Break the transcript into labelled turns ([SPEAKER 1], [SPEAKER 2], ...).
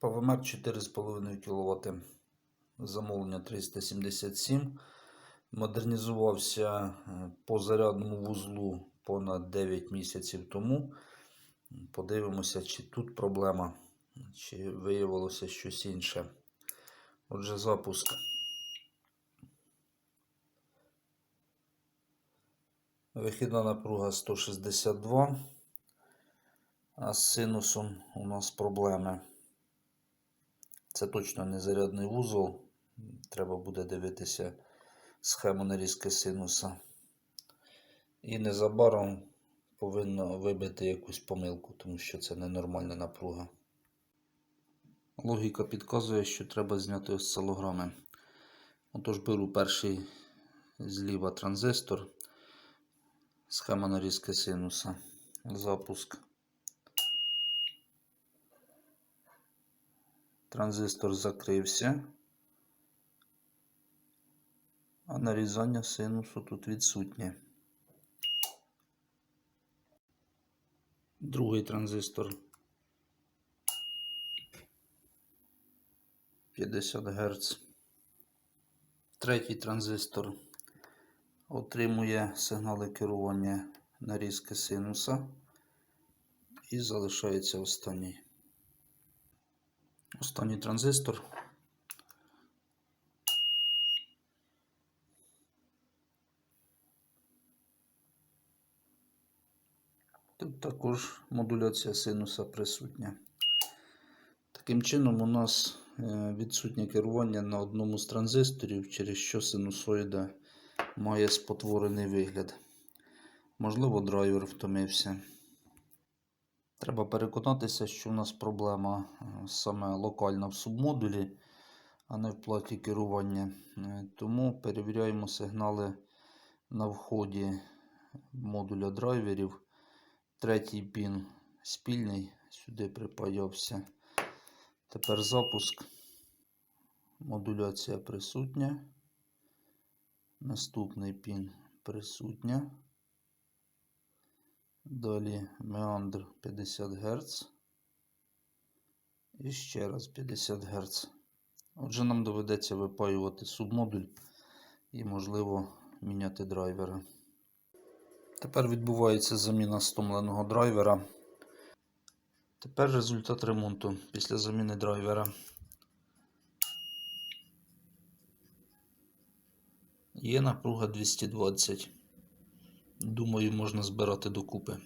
[SPEAKER 1] ПВМР 4,5 кВт. Замовлення 377. Модернізувався е, по зарядному вузлу понад 9 місяців тому. Подивимося, чи тут проблема, чи виявилося щось інше. Отже, запуск. Вихідна напруга 162. А з синусом у нас проблеми. Це точно не зарядний вузол. Треба буде дивитися схему нарізки синуса. І незабаром повинно вибити якусь помилку, тому що це ненормальна напруга. Логіка підказує, що треба зняти осцилограми. Отож беру перший зліва транзистор, схема нарізки синуса, запуск. Транзистор закрився, а нарізання синусу тут відсутнє. Другий транзистор 50 Гц. Третій транзистор отримує сигнали керування нарізки синуса і залишається останній. Останній транзистор. Тут також модуляція синуса присутня. Таким чином, у нас е, відсутнє керування на одному з транзисторів, через що синусоїда має спотворений вигляд. Можливо, драйвер втомився. Треба переконатися, що у нас проблема е, саме локальна в субмодулі, а не в платі керування. Е, Тому перевіряємо сигнали на вході модуля драйверів. Третій пін спільний, сюди припаявся. Тепер запуск. Модуляція присутня. Наступний пін присутня. Далі меандр 50 Гц. І ще раз 50 Гц. Отже, нам доведеться випаювати субмодуль і, можливо, міняти драйвера. Тепер відбувається заміна стомленого драйвера. Тепер результат ремонту після заміни драйвера. Є напруга 220. Думаю, можна збирати докупи.